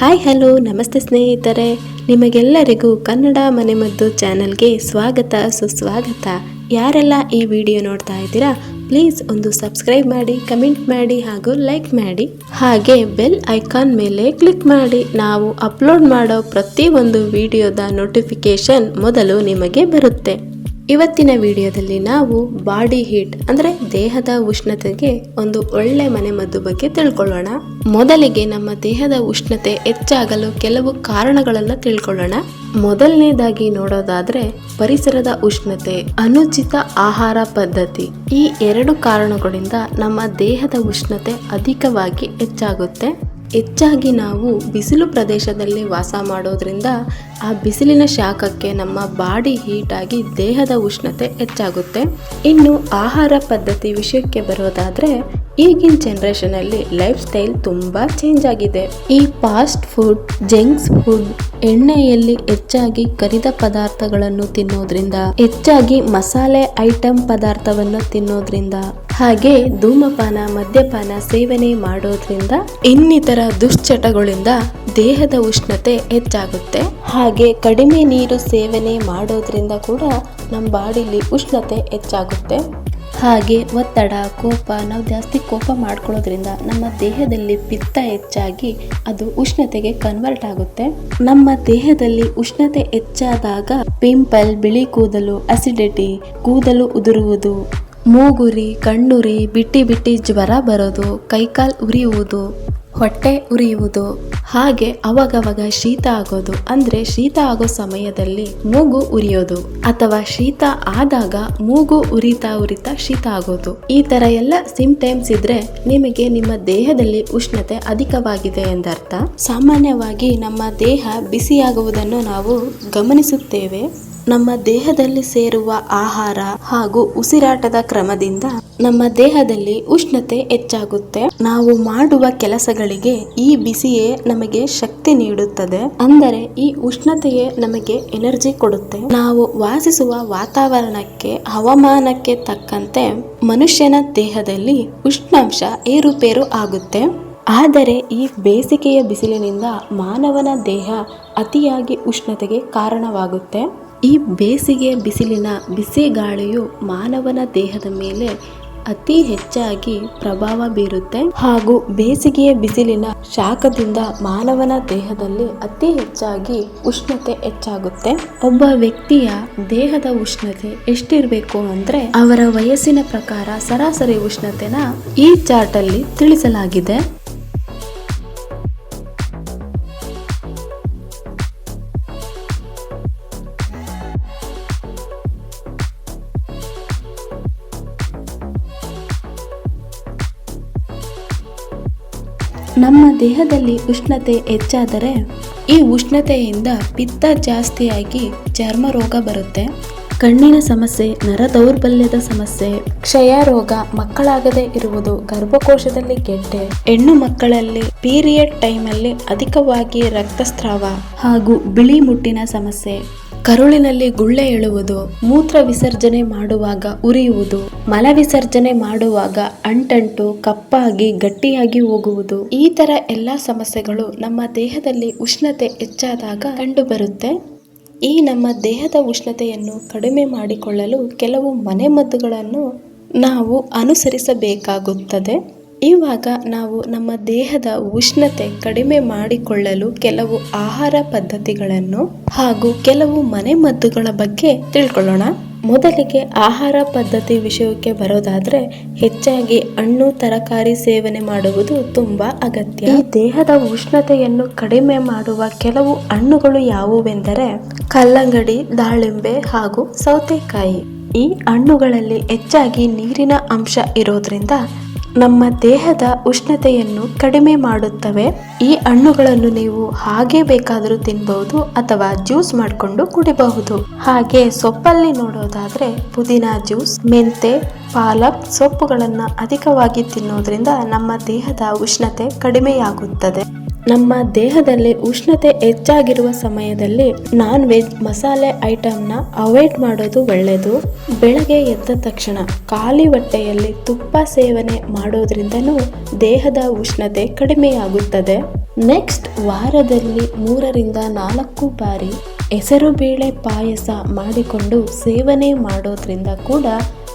Hi hello ನಮಸ್ತೆ ಸ್ನೇಹಿತರೆ. ನಿಮಗೆಲ್ಲರಿಗೂ ಕನ್ನಡ ಮನೆಮದ್ದು ಚಾನಲ್ಗೆ ಸ್ವಾಗತ, ಸುಸ್ವಾಗತ. ಯಾರೆಲ್ಲ ಈ ವಿಡಿಯೋ ನೋಡ್ತಾ ಇದ್ದೀರಾ, ಪ್ಲೀಸ್ ಒಂದು ಸಬ್ಸ್ಕ್ರೈಬ್ ಮಾಡಿ, ಕಮೆಂಟ್ ಮಾಡಿ ಹಾಗೂ ಲೈಕ್ ಮಾಡಿ. ಹಾಗೆ ಬೆಲ್ ಐಕಾನ್ ಮೇಲೆ ಕ್ಲಿಕ್ ಮಾಡಿ, ನಾವು ಅಪ್ಲೋಡ್ ಮಾಡೋ ಪ್ರತಿಯೊಂದು ವಿಡಿಯೋದ ನೋಟಿಫಿಕೇಶನ್ ಮೊದಲು ನಿಮಗೆ ಬರುತ್ತೆ. ಇವತ್ತಿನ ವಿಡಿಯೋದಲ್ಲಿ ನಾವು ಬಾಡಿ ಹೀಟ್, ಅಂದ್ರೆ ದೇಹದ ಉಷ್ಣತೆಗೆ ಒಂದು ಒಳ್ಳೆ ಮನೆಮದ್ದು ಬಗ್ಗೆ ತಿಳ್ಕೊಳ್ಳೋಣ. ಮೊದಲಿಗೆ ನಮ್ಮ ದೇಹದ ಉಷ್ಣತೆ ಹೆಚ್ಚಾಗಲು ಕೆಲವು ಕಾರಣಗಳನ್ನ ತಿಳ್ಕೊಳ್ಳೋಣ. ಮೊದಲನೇದಾಗಿ ನೋಡೋದಾದ್ರೆ ಪರಿಸರದ ಉಷ್ಣತೆ, ಅನುಚಿತ ಆಹಾರ ಪದ್ಧತಿ. ಈ ಎರಡು ಕಾರಣಗಳಿಂದ ನಮ್ಮ ದೇಹದ ಉಷ್ಣತೆ ಅಧಿಕವಾಗಿ ಹೆಚ್ಚಾಗುತ್ತೆ. ಹೆಚ್ಚಾಗಿ ನಾವು ಬಿಸಿಲು ಪ್ರದೇಶದಲ್ಲಿ ವಾಸ ಮಾಡೋದ್ರಿಂದ ಆ ಬಿಸಿಲಿನ ಶಾಖಕ್ಕೆ ನಮ್ಮ ಬಾಡಿ ಹೀಟ್ ಆಗಿ ದೇಹದ ಉಷ್ಣತೆ ಹೆಚ್ಚಾಗುತ್ತೆ. ಇನ್ನು ಆಹಾರ ಪದ್ಧತಿ ವಿಷಯಕ್ಕೆ ಬರೋದಾದ್ರೆ, ಈಗಿನ ಜನ್ರೇಷನಲ್ಲಿ ಲೈಫ್ ಸ್ಟೈಲ್ ತುಂಬಾ ಚೇಂಜ್ ಆಗಿದೆ. ಈ ಫಾಸ್ಟ್ ಫುಡ್ ಜಂಕ್ಸ್ ಫುಡ್ ಎಣ್ಣೆಯಲ್ಲಿ ಹೆಚ್ಚಾಗಿ ಕರಿದ ಪದಾರ್ಥಗಳನ್ನು ತಿನ್ನೋದ್ರಿಂದ, ಹೆಚ್ಚಾಗಿ ಮಸಾಲೆ ಐಟಮ್ ಪದಾರ್ಥವನ್ನು ತಿನ್ನೋದ್ರಿಂದ ಹಾಗೆ ಧೂಮಪಾನ, ಮದ್ಯಪಾನ ಸೇವನೆ ಮಾಡೋದ್ರಿಂದ ಇನ್ನಿತರ ದುಶ್ಚಟಗಳಿಂದ ದೇಹದ ಉಷ್ಣತೆ ಹೆಚ್ಚಾಗುತ್ತೆ. ಹಾಗೆ ಕಡಿಮೆ ನೀರು ಸೇವನೆ ಮಾಡೋದ್ರಿಂದ ಕೂಡ ನಮ್ಮ ಬಾಡಿಲಿ ಉಷ್ಣತೆ ಹೆಚ್ಚಾಗುತ್ತೆ. ಹಾಗೆ ಒತ್ತಡ, ಕೋಪ, ನಾವು ಜಾಸ್ತಿ ಕೋಪ ಮಾಡ್ಕೊಳ್ಳೋದ್ರಿಂದ ನಮ್ಮ ದೇಹದಲ್ಲಿ ಪಿತ್ತ ಹೆಚ್ಚಾಗಿ ಅದು ಉಷ್ಣತೆಗೆ ಕನ್ವರ್ಟ್ ಆಗುತ್ತೆ. ನಮ್ಮ ದೇಹದಲ್ಲಿ ಉಷ್ಣತೆ ಹೆಚ್ಚಾದಾಗ ಪಿಂಪಲ್, ಬಿಳಿ ಕೂದಲು ಅಸಿಡಿಟಿ ಕೂದಲು ಉದುರುವುದು ಮೂಗುರಿ, ಕಣ್ಣುರಿ, ಬಿಟ್ಟಿ ಬಿಟ್ಟಿ ಜ್ವರ ಬರೋದು, ಕೈಕಾಲ್ ಉರಿಯುವುದು, ಹೊಟ್ಟೆ ಉರಿಯುವುದು, ಹಾಗೆ ಅವಾಗವಾಗ ಶೀತ ಆಗೋದು. ಅಂದ್ರೆ ಶೀತ ಆಗೋ ಸಮಯದಲ್ಲಿ ಮೂಗು ಉರಿಯೋದು. ಅಥವಾ ಶೀತ ಆದಾಗ ಮೂಗು ಉರಿತಾ ಉರಿತಾ ಶೀತ ಆಗೋದು. ಈ ತರ ಎಲ್ಲ ಸಿಂಪ್ಟಮ್ಸ್ ಇದ್ರೆ ನಿಮಗೆ ನಿಮ್ಮ ದೇಹದಲ್ಲಿ ಉಷ್ಣತೆ ಅಧಿಕವಾಗಿದೆ ಎಂದರ್ಥ. ಸಾಮಾನ್ಯವಾಗಿ ನಮ್ಮ ದೇಹ ಬಿಸಿಯಾಗುವುದನ್ನು ನಾವು ಗಮನಿಸುತ್ತೇವೆ. ನಮ್ಮ ದೇಹದಲ್ಲಿ ಸೇರುವ ಆಹಾರ ಹಾಗೂ ಉಸಿರಾಟದ ಕ್ರಮದಿಂದ ನಮ್ಮ ದೇಹದಲ್ಲಿ ಉಷ್ಣತೆ ಹೆಚ್ಚಾಗುತ್ತೆ. ನಾವು ಮಾಡುವ ಕೆಲಸಗಳಿಗೆ ಈ ಬಿಸಿಯೇ ನಮಗೆ ಶಕ್ತಿ ನೀಡುತ್ತದೆ. ಅಂದರೆ ಈ ಉಷ್ಣತೆಯೇ ನಮಗೆ ಎನರ್ಜಿ ಕೊಡುತ್ತೆ. ನಾವು ವಾಸಿಸುವ ವಾತಾವರಣಕ್ಕೆ, ಹವಾಮಾನಕ್ಕೆ ತಕ್ಕಂತೆ ಮನುಷ್ಯನ ದೇಹದಲ್ಲಿ ಉಷ್ಣಾಂಶ ಏರುಪೇರು ಆಗುತ್ತೆ. ಆದರೆ ಈ ಬೇಸಿಗೆಯ ಬಿಸಿಲಿನಿಂದ ಮಾನವನ ದೇಹ ಅತಿಯಾಗಿ ಉಷ್ಣತೆಗೆ ಕಾರಣವಾಗುತ್ತೆ. ಈ ಬೇಸಿಗೆ ಬಿಸಿಲಿನ ಬಿಸಿ ಗಾಳಿಯು ಮಾನವನ ದೇಹದ ಮೇಲೆ ಅತಿ ಹೆಚ್ಚಾಗಿ ಪ್ರಭಾವ ಬೀರುತ್ತೆ. ಹಾಗೂ ಬೇಸಿಗೆಯ ಬಿಸಿಲಿನ ಶಾಖದಿಂದ ಮಾನವನ ದೇಹದಲ್ಲಿ ಅತಿ ಹೆಚ್ಚಾಗಿ ಉಷ್ಣತೆ ಹೆಚ್ಚಾಗುತ್ತೆ. ಒಬ್ಬ ವ್ಯಕ್ತಿಯ ದೇಹದ ಉಷ್ಣತೆ ಎಷ್ಟಿರಬೇಕು ಅಂದ್ರೆ ಅವರ ವಯಸ್ಸಿನ ಪ್ರಕಾರ ಸರಾಸರಿ ಉಷ್ಣತೆನ ಈ ಚಾರ್ಟ್ ಅಲ್ಲಿ ತಿಳಿಸಲಾಗಿದೆ. ನಮ್ಮ ದೇಹದಲ್ಲಿ ಉಷ್ಣತೆ ಹೆಚ್ಚಾದರೆ ಈ ಉಷ್ಣತೆಯಿಂದ ಪಿತ್ತ ಜಾಸ್ತಿಯಾಗಿ ಚರ್ಮ ರೋಗ ಬರುತ್ತೆ. ಕಣ್ಣಿನ ಸಮಸ್ಯೆ ನರ ದೌರ್ಬಲ್ಯದ ಸಮಸ್ಯೆ ಕ್ಷಯ ರೋಗ ಮಕ್ಕಳಾಗದೆ ಇರುವುದು ಗರ್ಭಕೋಶದಲ್ಲಿ ಗೆಡ್ಡೆ ಹೆಣ್ಣು ಮಕ್ಕಳಲ್ಲಿ ಪೀರಿಯಡ್ ಟೈಮಲ್ಲಿ ಅಧಿಕವಾಗಿ ರಕ್ತಸ್ರಾವ ಹಾಗೂ ಬಿಳಿ ಮುಟ್ಟಿನ ಸಮಸ್ಯೆ. ಕರುಳಿನಲ್ಲಿ ಗುಳ್ಳೆ ಎಳುವುದು, ಮೂತ್ರ ವಿಸರ್ಜನೆ ಮಾಡುವಾಗ ಉರಿಯುವುದು, ಮಲ ವಿಸರ್ಜನೆ ಮಾಡುವಾಗ ಅಂಟಂಟು, ಕಪ್ಪಾಗಿ, ಗಟ್ಟಿಯಾಗಿ ಹೋಗುವುದು. ಈ ತರ ಎಲ್ಲಾ ಸಮಸ್ಯೆಗಳು ನಮ್ಮ ದೇಹದಲ್ಲಿ ಉಷ್ಣತೆ ಹೆಚ್ಚಾದಾಗ ಕಂಡುಬರುತ್ತೆ. ಈ ನಮ್ಮ ದೇಹದ ಉಷ್ಣತೆಯನ್ನು ಕಡಿಮೆ ಮಾಡಿಕೊಳ್ಳಲು ಕೆಲವು ಮನೆಮದ್ದುಗಳನ್ನು ನಾವು ಅನುಸರಿಸಬೇಕಾಗುತ್ತದೆ. ಇವಾಗ ನಾವು ನಮ್ಮ ದೇಹದ ಉಷ್ಣತೆ ಕಡಿಮೆ ಮಾಡಿಕೊಳ್ಳಲು ಕೆಲವು ಆಹಾರ ಪದ್ಧತಿಗಳನ್ನು ಹಾಗೂ ಕೆಲವು ಮನೆಮದ್ದುಗಳ ಬಗ್ಗೆ ತಿಳ್ಕೊಳ್ಳೋಣ. ಮೊದಲಿಗೆ ಆಹಾರ ಪದ್ಧತಿ ವಿಷಯಕ್ಕೆ ಬರೋದಾದ್ರೆ ಹೆಚ್ಚಾಗಿ ಹಣ್ಣು, ತರಕಾರಿ ಸೇವನೆ ಮಾಡುವುದು ತುಂಬಾ ಅಗತ್ಯ. ಈ ದೇಹದ ಉಷ್ಣತೆಯನ್ನು ಕಡಿಮೆ ಮಾಡುವ ಕೆಲವು ಹಣ್ಣುಗಳು ಯಾವುವೆಂದರೆ ಕಲ್ಲಂಗಡಿ, ದಾಳಿಂಬೆ ಹಾಗೂ ಸೌತೆಕಾಯಿ. ಈ ಹಣ್ಣುಗಳಲ್ಲಿ ಹೆಚ್ಚಾಗಿ ನೀರಿನ ಅಂಶ ಇರೋದ್ರಿಂದ ನಮ್ಮ ದೇಹದ ಉಷ್ಣತೆಯನ್ನು ಕಡಿಮೆ ಮಾಡುತ್ತವೆ. ಈ ಹಣ್ಣುಗಳನ್ನು ನೀವು ಹಾಗೆ ಬೇಕಾದರೂ ತಿನ್ನಬಹುದು ಅಥವಾ ಜ್ಯೂಸ್ ಮಾಡಿಕೊಂಡು ಕುಡಿಬಹುದು. ಹಾಗೆ ಸೊಪ್ಪಲ್ಲಿ ನೋಡೋದಾದ್ರೆ ಪುದೀನ ಜ್ಯೂಸ್, ಮೆಂತೆ, ಪಾಲಕ್ ಸೊಪ್ಪುಗಳನ್ನು ಅಧಿಕವಾಗಿ ತಿನ್ನೋದ್ರಿಂದ ನಮ್ಮ ದೇಹದ ಉಷ್ಣತೆ ಕಡಿಮೆಯಾಗುತ್ತದೆ. ನಮ್ಮ ದೇಹದಲ್ಲಿ ಉಷ್ಣತೆ ಹೆಚ್ಚಾಗಿರುವ ಸಮಯದಲ್ಲಿ ನಾನ್ ವೆಜ್ ಮಸಾಲೆ ಐಟಮ್ನ ಅವಾಯ್ಡ್ ಮಾಡೋದು ಒಳ್ಳೆಯದು ಬೆಳಗ್ಗೆ ಎದ್ದ ತಕ್ಷಣ ಖಾಲಿ ಹೊಟ್ಟೆಯಲ್ಲಿ ತುಪ್ಪ ಸೇವನೆ ಮಾಡೋದ್ರಿಂದನೂ ದೇಹದ ಉಷ್ಣತೆ ಕಡಿಮೆಯಾಗುತ್ತದೆ. ನೆಕ್ಸ್ಟ್ ವಾರದಲ್ಲಿ ಮೂರರಿಂದ ನಾಲ್ಕು ಬಾರಿ ಹೆಸರುಬೇಳೆ ಪಾಯಸ ಮಾಡಿಕೊಂಡು ಸೇವನೆ ಮಾಡೋದ್ರಿಂದ ಕೂಡ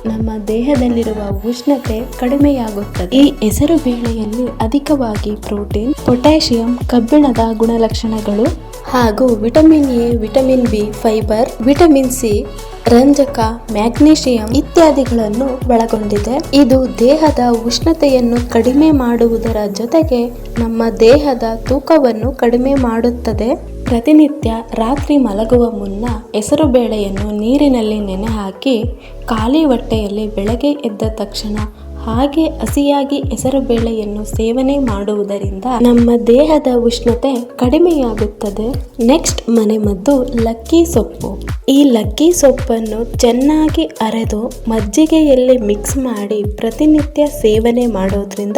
ನಮ್ಮ ದೇಹದಲ್ಲಿರುವ ಉಷ್ಣತೆ ಕಡಿಮೆಯಾಗುತ್ತದೆ. ಈ ಹೆಸರು ಬೇಳೆಯಲ್ಲಿ ಅಧಿಕವಾಗಿ ಪ್ರೋಟೀನ್, ಪೊಟ್ಯಾಷಿಯಂ, ಕಬ್ಬಿಣದ ಗುಣಲಕ್ಷಣಗಳು ಹಾಗೂ vitamin A, vitamin B, fibre, vitamin C, ರಂಜಕ, ಮ್ಯಾಗ್ನೀಷಿಯಂ ಇತ್ಯಾದಿಗಳನ್ನು ಒಳಗೊಂಡಿದೆ. ಇದು ದೇಹದ ಉಷ್ಣತೆಯನ್ನು ಕಡಿಮೆ ಮಾಡುವುದರ ಜೊತೆಗೆ ನಮ್ಮ ದೇಹದ ತೂಕವನ್ನು ಕಡಿಮೆ ಮಾಡುತ್ತದೆ. ಪ್ರತಿನಿತ್ಯ ರಾತ್ರಿ ಮಲಗುವ ಮುನ್ನ ಹೆಸರುಬೇಳೆಯನ್ನು ನೀರಿನಲ್ಲಿ ನೆನೆ ಹಾಕಿ ಖಾಲಿ ಹೊಟ್ಟೆಯಲ್ಲಿ ಬೆಳಗ್ಗೆ ಎದ್ದ ತಕ್ಷಣ ಹಾಗೆ ಹಸಿಯಾಗಿ ಹೆಸರುಬೇಳೆಯನ್ನು ಸೇವನೆ ಮಾಡುವುದರಿಂದ ನಮ್ಮ ದೇಹದ ಉಷ್ಣತೆ ಕಡಿಮೆಯಾಗುತ್ತದೆ. ನೆಕ್ಸ್ಟ್ ಮನೆಮದ್ದು ಲಕ್ಕಿ ಸೊಪ್ಪು. ಈ ಲಕ್ಕಿ ಸೊಪ್ಪನ್ನು ಚೆನ್ನಾಗಿ ಅರೆದು ಮಜ್ಜಿಗೆಯಲ್ಲಿ ಮಿಕ್ಸ್ ಮಾಡಿ ಪ್ರತಿನಿತ್ಯ ಸೇವನೆ ಮಾಡೋದ್ರಿಂದ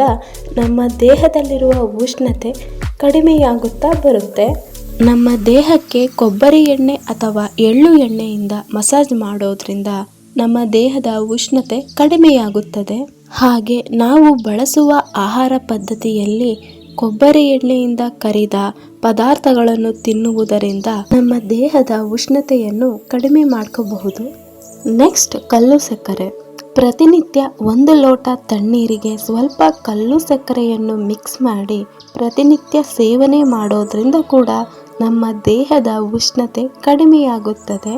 ನಮ್ಮ ದೇಹದಲ್ಲಿರುವ ಉಷ್ಣತೆ ಕಡಿಮೆಯಾಗುತ್ತಾ ಬರುತ್ತೆ. ನಮ್ಮ ದೇಹಕ್ಕೆ ಕೊಬ್ಬರಿ ಎಣ್ಣೆ ಅಥವಾ ಎಳ್ಳು ಎಣ್ಣೆಯಿಂದ ಮಸಾಜ್ ಮಾಡೋದ್ರಿಂದ ನಮ್ಮ ದೇಹದ ಉಷ್ಣತೆ ಕಡಿಮೆಯಾಗುತ್ತದೆ. ಹಾಗೆ ನಾವು ಬಳಸುವ ಆಹಾರ ಪದ್ಧತಿಯಲ್ಲಿ ಕೊಬ್ಬರಿ ಎಣ್ಣೆಯಿಂದ ಕರಿದ ಪದಾರ್ಥಗಳನ್ನು ತಿನ್ನುವುದರಿಂದ ನಮ್ಮ ದೇಹದ ಉಷ್ಣತೆಯನ್ನು ಕಡಿಮೆ ಮಾಡ್ಕೋಬಹುದು. ನೆಕ್ಸ್ಟ್ ಕಲ್ಲು ಸಕ್ಕರೆ. ಪ್ರತಿನಿತ್ಯ ಒಂದು ಲೋಟ ತಣ್ಣೀರಿಗೆ ಸ್ವಲ್ಪ ಕಲ್ಲು ಸಕ್ಕರೆಯನ್ನು ಮಿಕ್ಸ್ ಮಾಡಿ ಪ್ರತಿನಿತ್ಯ ಸೇವನೆ ಮಾಡೋದ್ರಿಂದ ಕೂಡ ನಮ್ಮ ದೇಹದ ಉಷ್ಣತೆ ಕಡಿಮೆಯಾಗುತ್ತದೆ.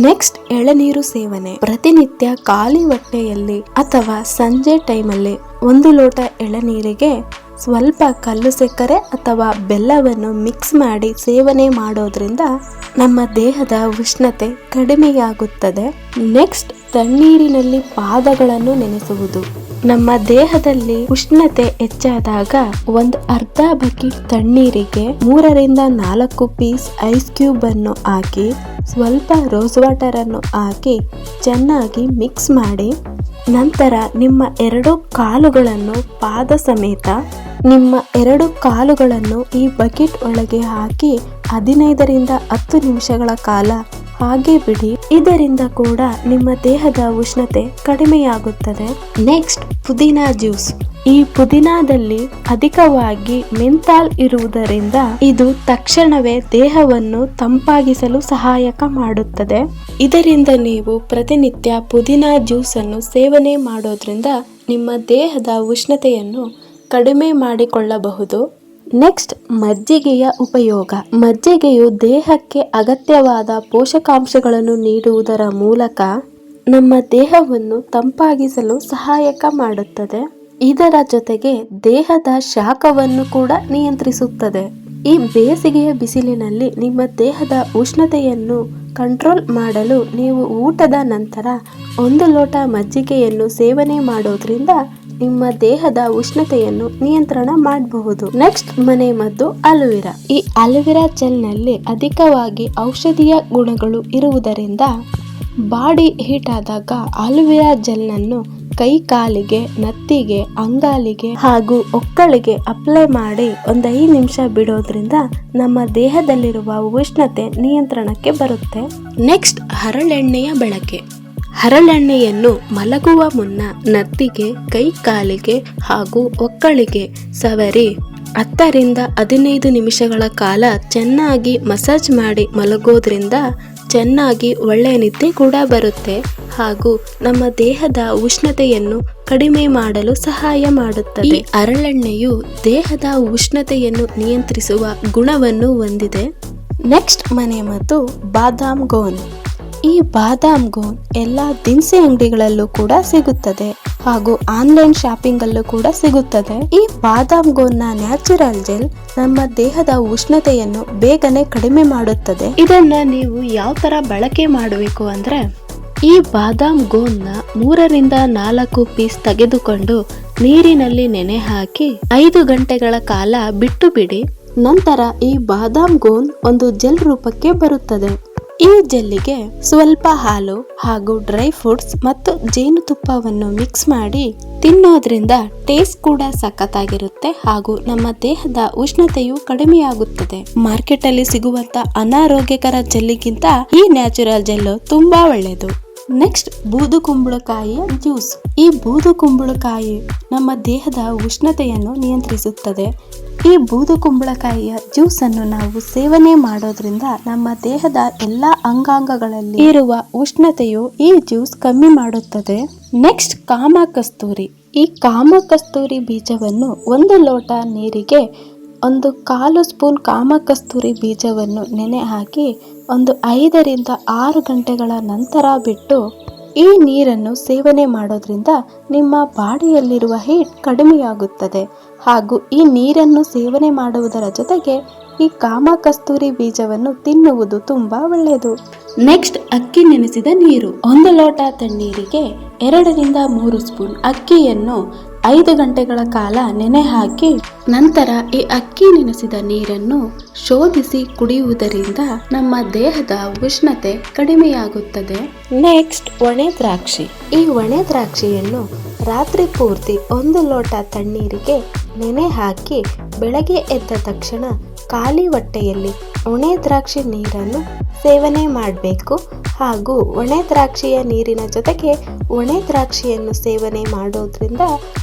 ನೆಕ್ಸ್ಟ್ ಎಳನೀರು ಸೇವನೆ. ಪ್ರತಿನಿತ್ಯ ಖಾಲಿ ಹೊಟ್ಟೆಯಲ್ಲಿ ಅಥವಾ ಸಂಜೆ ಟೈಮಲ್ಲಿ ಒಂದು ಲೋಟ ಎಳನೀರಿಗೆ ಸ್ವಲ್ಪ ಕಲ್ಲು ಸಕ್ಕರೆ ಅಥವಾ ಬೆಲ್ಲವನ್ನು ಮಿಕ್ಸ್ ಮಾಡಿ ಸೇವನೆ ಮಾಡೋದ್ರಿಂದ ನಮ್ಮ ದೇಹದ ಉಷ್ಣತೆ ಕಡಿಮೆಯಾಗುತ್ತದೆ. ನೆಕ್ಸ್ಟ್ ತಣ್ಣೀರಿನಲ್ಲಿ ಪಾದಗಳನ್ನು ನೆನೆಸುವುದು. ನಮ್ಮ ದೇಹದಲ್ಲಿ ಉಷ್ಣತೆ ಹೆಚ್ಚಾದಾಗ ಒಂದು ಅರ್ಧ ಬಕೆಟ್ ತಣ್ಣೀರಿಗೆ ಮೂರರಿಂದ ನಾಲ್ಕು ಪೀಸ್ ಐಸ್ ಕ್ಯೂಬ್ ಅನ್ನು ಹಾಕಿ, ಸ್ವಲ್ಪ ರೋಸ್ ವಾಟರ್ ಅನ್ನು ಹಾಕಿ ಚೆನ್ನಾಗಿ ಮಿಕ್ಸ್ ಮಾಡಿ, ನಂತರ ನಿಮ್ಮ ಎರಡು ಕಾಲುಗಳನ್ನು ಪಾದ ಸಮೇತ ನಿಮ್ಮ ಎರಡು ಕಾಲುಗಳನ್ನು ಈ ಬಕೆಟ್ ಒಳಗೆ ಹಾಕಿ ಹದಿನೈದರಿಂದ ಹತ್ತು ನಿಮಿಷಗಳ ಕಾಲ ಹಾಗೆ ಬಿಡಿ. ಇದರಿಂದ ಕೂಡ ನಿಮ್ಮ ದೇಹದ ಉಷ್ಣತೆ ಕಡಿಮೆಯಾಗುತ್ತದೆ. ನೆಕ್ಸ್ಟ್, ಪುದೀನಾ ಜ್ಯೂಸ್. ಈ ಪುದೀನಾದಲ್ಲಿ ಅಧಿಕವಾಗಿ ಮೆಂತಾಲ್ ಇರುವುದರಿಂದ ಇದು ತಕ್ಷಣವೇ ದೇಹವನ್ನು ತಂಪಾಗಿಸಲು ಸಹಾಯಕ ಮಾಡುತ್ತದೆ. ಇದರಿಂದ ನೀವು ಪ್ರತಿನಿತ್ಯ ಪುದೀನಾ ಜ್ಯೂಸ್ ಅನ್ನು ಸೇವನೆ ಮಾಡೋದ್ರಿಂದ ನಿಮ್ಮ ದೇಹದ ಉಷ್ಣತೆಯನ್ನು ಕಡಿಮೆ ಮಾಡಿಕೊಳ್ಳಬಹುದು. ನೆಕ್ಸ್ಟ್ ಮಜ್ಜಿಗೆಯ ಉಪಯೋಗ. ಮಜ್ಜಿಗೆಯು ದೇಹಕ್ಕೆ ಅಗತ್ಯವಾದ ಪೋಷಕಾಂಶಗಳನ್ನು ನೀಡುವುದರ ಮೂಲಕ ನಮ್ಮ ದೇಹವನ್ನು ತಂಪಾಗಿಸಲು ಸಹಾಯಕ ಮಾಡುತ್ತದೆ. ಇದರ ಜೊತೆಗೆ ದೇಹದ ಶಾಖವನ್ನು ಕೂಡ ನಿಯಂತ್ರಿಸುತ್ತದೆ. ಈ ಬೇಸಿಗೆಯ ಬಿಸಿಲಿನಲ್ಲಿ ನಿಮ್ಮ ದೇಹದ ಉಷ್ಣತೆಯನ್ನು ಕಂಟ್ರೋಲ್ ಮಾಡಲು ನೀವು ಊಟದ ನಂತರ ಒಂದು ಲೋಟ ಮಜ್ಜಿಗೆಯನ್ನು ಸೇವನೆ ಮಾಡೋದ್ರಿಂದ ನಿಮ್ಮ ದೇಹದ ಉಷ್ಣತೆಯನ್ನು ನಿಯಂತ್ರಣ ಮಾಡಬಹುದು. ನೆಕ್ಸ್ಟ್, ಮನೆ ಮದ್ದು ಅಲುವಿರಾ. ಈ ಅಲುವಿರಾ ಜೆಲ್ನಲ್ಲಿ ಅಧಿಕವಾಗಿ ಔಷಧೀಯ ಗುಣಗಳು ಇರುವುದರಿಂದ ಬಾಡಿ ಹೀಟ್ ಆದಾಗ ಅಲುವಿರಾ ಜೆಲ್ನನ್ನು ಕೈ ಕಾಲಿಗೆ, ನತ್ತಿಗೆ, ಅಂಗಾಲಿಗೆ ಹಾಗೂ ಒಕ್ಕಳಿಗೆ ಅಪ್ಲೈ ಮಾಡಿ ಒಂದು ಐದು ನಿಮಿಷ ಬಿಡೋದ್ರಿಂದ ನಮ್ಮ ದೇಹದಲ್ಲಿರುವ ಉಷ್ಣತೆ ನಿಯಂತ್ರಣಕ್ಕೆ ಬರುತ್ತೆ. ನೆಕ್ಸ್ಟ್, ಹರಳೆಣ್ಣೆಯ ಬಳಕೆ. ಹರಳೆಣ್ಣೆಯನ್ನು ಮಲಗುವ ಮುನ್ನ ನತ್ತಿಗೆ, ಕೈ ಕಾಲಿಗೆ ಹಾಗೂ ಒಕ್ಕಳಿಗೆ ಸವರಿ ಹತ್ತರಿಂದ ಹದಿನೈದು ನಿಮಿಷಗಳ ಕಾಲ ಚೆನ್ನಾಗಿ ಮಸಾಜ್ ಮಾಡಿ ಮಲಗೋದ್ರಿಂದ ಚೆನ್ನಾಗಿ ಒಳ್ಳೆಯ ನಿದ್ದೆ ಕೂಡ ಬರುತ್ತೆ ಹಾಗೂ ನಮ್ಮ ದೇಹದ ಉಷ್ಣತೆಯನ್ನು ಕಡಿಮೆ ಮಾಡಲು ಸಹಾಯ ಮಾಡುತ್ತದೆ. ಈ ಹರಳೆಣ್ಣೆಯು ದೇಹದ ಉಷ್ಣತೆಯನ್ನು ನಿಯಂತ್ರಿಸುವ ಗುಣವನ್ನು ಹೊಂದಿದೆ. ನೆಕ್ಸ್ಟ್ ಮನೆ ಮತ್ತು ಬಾದಾಮ್ ಗೋನ್. ಈ ಬಾದಾಮ್ ಗೋನ್ ಎಲ್ಲ ದಿನಸಿ ಅಂಗಡಿಗಳಲ್ಲೂ ಕೂಡ ಸಿಗುತ್ತದೆ. ಹಾಗೂ ಆನ್ಲೈನ್ ಶಾಪಿಂಗ್ ಅಲ್ಲೂ ಕೂಡ ಸಿಗುತ್ತದೆ. ಈ ಬಾದಾಮ್ ಗೋನ್ನ ನ್ಯಾಚುರಲ್ ಜೆಲ್ ನಮ್ಮ ದೇಹದ ಉಷ್ಣತೆಯನ್ನು ಬೇಗನೆ ಕಡಿಮೆ ಮಾಡುತ್ತದೆ. ಇದನ್ನ ನೀವು ಯಾವ ತರ ಬಳಕೆ ಮಾಡಬೇಕು ಅಂದ್ರೆ, ಈ ಬಾದಾಮ್ ಗೋನ್ನ ಮೂರರಿಂದ ನಾಲ್ಕು ಪೀಸ್ ತೆಗೆದುಕೊಂಡು ನೀರಿನಲ್ಲಿ ನೆನೆ ಹಾಕಿ ಐದು ಗಂಟೆಗಳ ಕಾಲ ಬಿಟ್ಟು ಬಿಡಿ. ನಂತರ ಈ ಬಾದಾಮ್ ಗೋನ್ ಒಂದು ಜೆಲ್ ರೂಪಕ್ಕೆ ಬರುತ್ತದೆ. ಈ ಜೆಲ್ಲಿಗೆ ಸ್ವಲ್ಪ ಹಾಲು ಹಾಗೂ ಡ್ರೈ ಫ್ರೂಟ್ಸ್ ಮತ್ತು ಜೇನುತುಪ್ಪವನ್ನು ಮಿಕ್ಸ್ ಮಾಡಿ ತಿನ್ನೋದ್ರಿಂದ ಟೇಸ್ಟ್ ಕೂಡ ಸಖತ್ತಾಗಿರುತ್ತೆ ಹಾಗೂ ನಮ್ಮ ದೇಹದ ಉಷ್ಣತೆಯು ಕಡಿಮೆಯಾಗುತ್ತದೆ. ಮಾರ್ಕೆಟ್ ಅಲ್ಲಿ ಸಿಗುವಂತ ಅನಾರೋಗ್ಯಕರ ಜೆಲ್ಲಿಗಿಂತ ಈ ನ್ಯಾಚುರಲ್ ಜೆಲ್ಲು ತುಂಬಾ ಒಳ್ಳೆಯದು. ನೆಕ್ಸ್ಟ್ ಬೂದು ಕುಂಬಳಕಾಯಿಯ ಜ್ಯೂಸ್ ಈ ಬೂದು ಕುಂಬಳಕಾಯಿ ನಮ್ಮ ದೇಹದ ಉಷ್ಣತೆಯನ್ನು ನಿಯಂತ್ರಿಸುತ್ತದೆ. ಈ ಬೂದು ಕುಂಬಳಕಾಯಿಯ ಜ್ಯೂಸ್ ಅನ್ನು ನಾವು ಸೇವನೆ ಮಾಡೋದ್ರಿಂದ ನಮ್ಮ ದೇಹದ ಎಲ್ಲ ಅಂಗಾಂಗಗಳಲ್ಲಿ ಇರುವ ಉಷ್ಣತೆಯು ಈ ಜ್ಯೂಸ್ ಕಮ್ಮಿ ಮಾಡುತ್ತದೆ. ನೆಕ್ಸ್ಟ್ ಕಾಮ ಕಸ್ತೂರಿ. ಈ ಕಾಮ ಕಸ್ತೂರಿ ಬೀಜವನ್ನು ಒಂದು ಲೋಟ ನೀರಿಗೆ ಒಂದು ಕಾಲು ಸ್ಪೂನ್ ಕಾಮ ಕಸ್ತೂರಿ ಬೀಜವನ್ನು ನೆನೆ ಹಾಕಿ ಒಂದು ಐದರಿಂದ ಆರು ಗಂಟೆಗಳ ನಂತರ ಬಿಟ್ಟು ಈ ನೀರನ್ನು ಸೇವನೆ ಮಾಡೋದ್ರಿಂದ ನಿಮ್ಮ ಬಾಡಿಯಲ್ಲಿರುವ ಹೀಟ್ ಕಡಿಮೆಯಾಗುತ್ತದೆ. ಹಾಗೂ ಈ ನೀರನ್ನು ಸೇವನೆ ಮಾಡುವುದರ ಜೊತೆಗೆ ಈ ಕಾಮ ಕಸ್ತೂರಿ ಬೀಜವನ್ನು ತಿನ್ನುವುದು ತುಂಬಾ ಒಳ್ಳೆಯದು. ನೆಕ್ಸ್ಟ್ ಅಕ್ಕಿ ನೆನೆಸಿದ ನೀರು. ಒಂದು ಲೋಟ ತಣ್ಣೀರಿಗೆ ಎರಡರಿಂದ ಮೂರು ಸ್ಪೂನ್ ಅಕ್ಕಿಯನ್ನು ಐದು ಗಂಟೆಗಳ ಕಾಲ ನೆನೆ ಹಾಕಿ ನಂತರ ಈ ಅಕ್ಕಿ ನೆನೆಸಿದ ನೀರನ್ನು ಶೋಧಿಸಿ ಕುಡಿಯುವುದರಿಂದ ನಮ್ಮ ದೇಹದ ಉಷ್ಣತೆ ಕಡಿಮೆಯಾಗುತ್ತದೆ. ನೆಕ್ಸ್ಟ್ ಒಣೆ ದ್ರಾಕ್ಷಿ. ಈ ಒಣೆ ದ್ರಾಕ್ಷಿಯನ್ನು ರಾತ್ರಿ ಪೂರ್ತಿ ಒಂದು ಲೋಟ ತಣ್ಣೀರಿಗೆ ನೆನೆ ಹಾಕಿ ಬೆಳಗ್ಗೆ ಎದ್ದ ತಕ್ಷಣ ಖಾಲಿ ಹೊಟ್ಟೆಯಲ್ಲಿ ಒಣೆ ದ್ರಾಕ್ಷಿ ನೀರನ್ನು ಸೇವನೆ ಮಾಡಬೇಕು ಹಾಗೂ ಒಣೆ ದ್ರಾಕ್ಷಿಯ ನೀರಿನ ಜೊತೆಗೆ ಒಣ ದ್ರಾಕ್ಷಿಯನ್ನು ಸೇವನೆ ಮಾಡೋದ್ರಿಂದ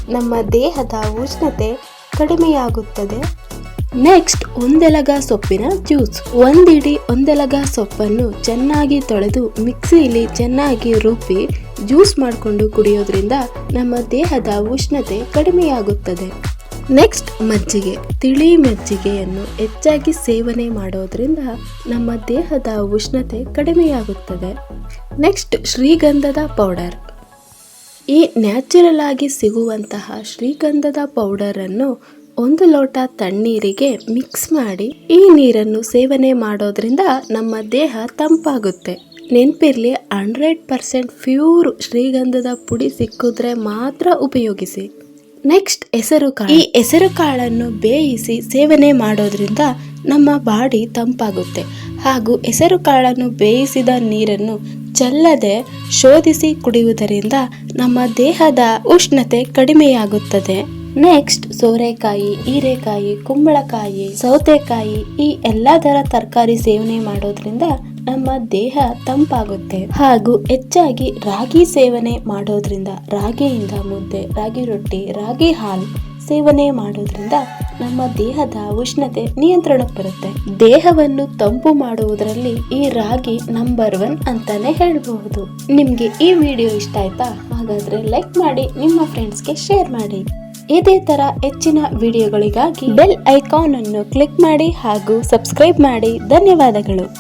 ನಮ್ಮ ದೇಹದ ಉಷ್ಣತೆ ಕಡಿಮೆಯಾಗುತ್ತದೆ. ನೆಕ್ಸ್ಟ್, ಒಂದೆಲಗ ಸೊಪ್ಪಿನ ಜ್ಯೂಸ್. ಒಂದಿಡಿ ಒಂದೆಲಗ ಸೊಪ್ಪನ್ನು ಚೆನ್ನಾಗಿ ತೊಳೆದು ಮಿಕ್ಸಿಯಲ್ಲಿ ಚೆನ್ನಾಗಿ ರುಬ್ಬಿ ಜ್ಯೂಸ್ ಮಾಡಿಕೊಂಡು ಕುಡಿಯೋದ್ರಿಂದ ನಮ್ಮ ದೇಹದ ಉಷ್ಣತೆ ಕಡಿಮೆಯಾಗುತ್ತದೆ. ನೆಕ್ಸ್ಟ್ ಮಜ್ಜಿಗೆ, ತಿಳಿ ಮಜ್ಜಿಗೆಯನ್ನು ಹೆಚ್ಚಾಗಿ ಸೇವನೆ ಮಾಡೋದ್ರಿಂದ ನಮ್ಮ ದೇಹದ ಉಷ್ಣತೆ ಕಡಿಮೆಯಾಗುತ್ತದೆ. ನೆಕ್ಸ್ಟ್ ಶ್ರೀಗಂಧದ ಪೌಡರ್. ಈ ನ್ಯಾಚುರಲ್ ಆಗಿ ಸಿಗುವಂತಹ ಶ್ರೀಗಂಧದ ಪೌಡರನ್ನು ಒಂದು ಲೋಟ ತಣ್ಣೀರಿಗೆ ಮಿಕ್ಸ್ ಮಾಡಿ ಈ ನೀರನ್ನು ಸೇವನೆ ಮಾಡೋದ್ರಿಂದ ನಮ್ಮ ದೇಹ ತಂಪಾಗುತ್ತೆ. ನೆನಪಿರ್ಲಿ, ಹಂಡ್ರೆಡ್ ಪರ್ಸೆಂಟ್ ಪ್ಯೂರ್ ಶ್ರೀಗಂಧದ ಪುಡಿ ಸಿಕ್ಕಿದ್ರೆ ಮಾತ್ರ ಉಪಯೋಗಿಸಿ. ನೆಕ್ಸ್ಟ್ ಹೆಸರು ಈ ಹೆಸರು ಕಾಳನ್ನು ಬೇಯಿಸಿ ಸೇವನೆ ಮಾಡೋದ್ರಿಂದ ನಮ್ಮ ಬಾಡಿ ತಂಪಾಗುತ್ತೆ. ಹಾಗೂ ಹೆಸರು ಕಾಳನ್ನು ಬೇಯಿಸಿದ ನೀರನ್ನು ಚೆಲ್ಲದೆ ಶೋಧಿಸಿ ಕುಡಿಯುವುದರಿಂದ ನಮ್ಮ ದೇಹದ ಉಷ್ಣತೆ ಕಡಿಮೆಯಾಗುತ್ತದೆ. ನೆಕ್ಸ್ಟ್ ಸೋರೆಕಾಯಿ, ಹೀರೆಕಾಯಿ, ಕುಂಬಳಕಾಯಿ, ಸೌತೆಕಾಯಿ ಈ ಎಲ್ಲಾ ತರ ತರಕಾರಿ ಸೇವನೆ ಮಾಡೋದ್ರಿಂದ ನಮ್ಮ ದೇಹ ತಂಪಾಗುತ್ತೆ. ಹಾಗೂ ಹೆಚ್ಚಾಗಿ ರಾಗಿ ಸೇವನೆ ಮಾಡೋದ್ರಿಂದ ರಾಗಿಯಿಂದ ಮುದ್ದೆ, ರಾಗಿ ರೊಟ್ಟಿ, ರಾಗಿ ಹಾಲು ಸೇವನೆ ಮಾಡೋದ್ರಿಂದ ನಮ್ಮ ದೇಹದ ಉಷ್ಣತೆ ನಿಯಂತ್ರಣಕ್ಕೆ ಬರುತ್ತೆ. ದೇಹವನ್ನು ತಂಪು ಮಾಡುವುದರಲ್ಲಿ ಈ ರಾಗಿ ನಂಬರ್ ಒನ್ ಅಂತಾನೆ ಹೇಳಬಹುದು. ನಿಮ್ಗೆ ಈ ವಿಡಿಯೋ ಇಷ್ಟ ಆಯ್ತಾ? ಹಾಗಾದ್ರೆ ಲೈಕ್ ಮಾಡಿ, ನಿಮ್ಮ ಫ್ರೆಂಡ್ಸ್ಗೆ ಶೇರ್ ಮಾಡಿ. ಇದೇ ತರ ಹೆಚ್ಚಿನ ವಿಡಿಯೋಗಳಿಗಾಗಿ ಬೆಲ್ ಐಕಾನ್ ಅನ್ನು ಕ್ಲಿಕ್ ಮಾಡಿ ಹಾಗೂ ಸಬ್ಸ್ಕ್ರೈಬ್ ಮಾಡಿ. ಧನ್ಯವಾದಗಳು.